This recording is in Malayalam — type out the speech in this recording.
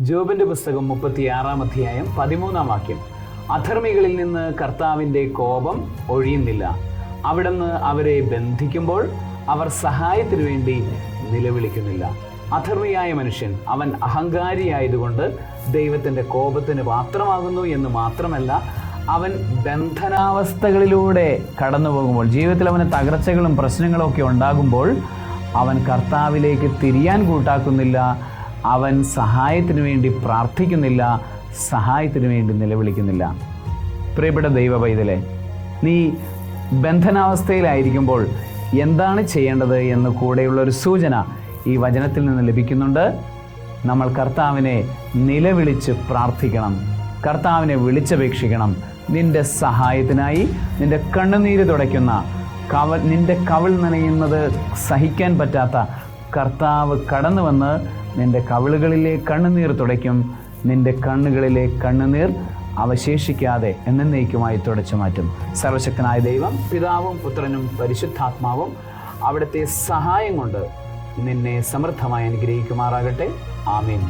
ജോബിന്റെ പുസ്തകം മുപ്പത്തിയാറാം അധ്യായം പതിമൂന്നാം വാക്യം. അധർമ്മികളിൽ നിന്ന് കർത്താവിന്റെ കോപം ഒഴിയുന്നില്ല. അവിടുന്ന് അവരെ ബന്ധിക്കുമ്പോൾ അവർ സഹായത്തിനു വേണ്ടി നിലവിളിക്കുന്നില്ല. അധർമ്മിയായ മനുഷ്യൻ അവൻ അഹങ്കാരിയായതുകൊണ്ട് ദൈവത്തിന്റെ കോപത്തിന് പാത്രമാകുന്നു എന്ന് മാത്രമല്ല അവൻ ബന്ധനാവസ്ഥകളിലൂടെ കടന്നു പോകുമ്പോൾ ജീവിതത്തിൽ അവന് തകർച്ചകളും പ്രശ്നങ്ങളും ഒക്കെ ഉണ്ടാകുമ്പോൾ അവൻ കർത്താവിലേക്ക് തിരിയാൻ കൂട്ടാക്കുന്നില്ല അവൻ സഹായത്തിന് വേണ്ടി പ്രാർത്ഥിക്കുന്നില്ല സഹായത്തിന് വേണ്ടി നിലവിളിക്കുന്നില്ല. പ്രിയപ്പെട്ട ദൈവ പൈതലെ നീ ബന്ധനാവസ്ഥയിലായിരിക്കുമ്പോൾ എന്താണ് ചെയ്യേണ്ടത് എന്ന് കൂടെയുള്ള ഒരു സൂചന ഈ വചനത്തിൽ നിന്ന് ലഭിക്കുന്നുണ്ട്. നമ്മൾ കർത്താവിനെ നിലവിളിച്ച് പ്രാർത്ഥിക്കണം കർത്താവിനെ വിളിച്ചപേക്ഷിക്കണം. നിന്റെ സഹായത്തിനായി നിന്റെ കണ്ണുനീര് തുടയ്ക്കുന്ന കവൽ നിന്റെ കവൾ നനയുന്നത് സഹിക്കാൻ പറ്റാത്ത കർത്താവ് കടന്നു വന്ന് നിന്റെ കവിളുകളിലെ കണ്ണുനീർ തുടയ്ക്കും. നിന്റെ കണ്ണുകളിലെ കണ്ണുനീർ അവശേഷിക്കാതെ എന്നേക്കുമായി തുടച്ചു മാറ്റും. സർവശക്തനായ ദൈവം പിതാവും പുത്രനും പരിശുദ്ധാത്മാവും അവിടുത്തെ സഹായം കൊണ്ട് നിന്നെ സമൃദ്ധമായി അനുഗ്രഹിക്കുമാറാകട്ടെ. ആമീൻ.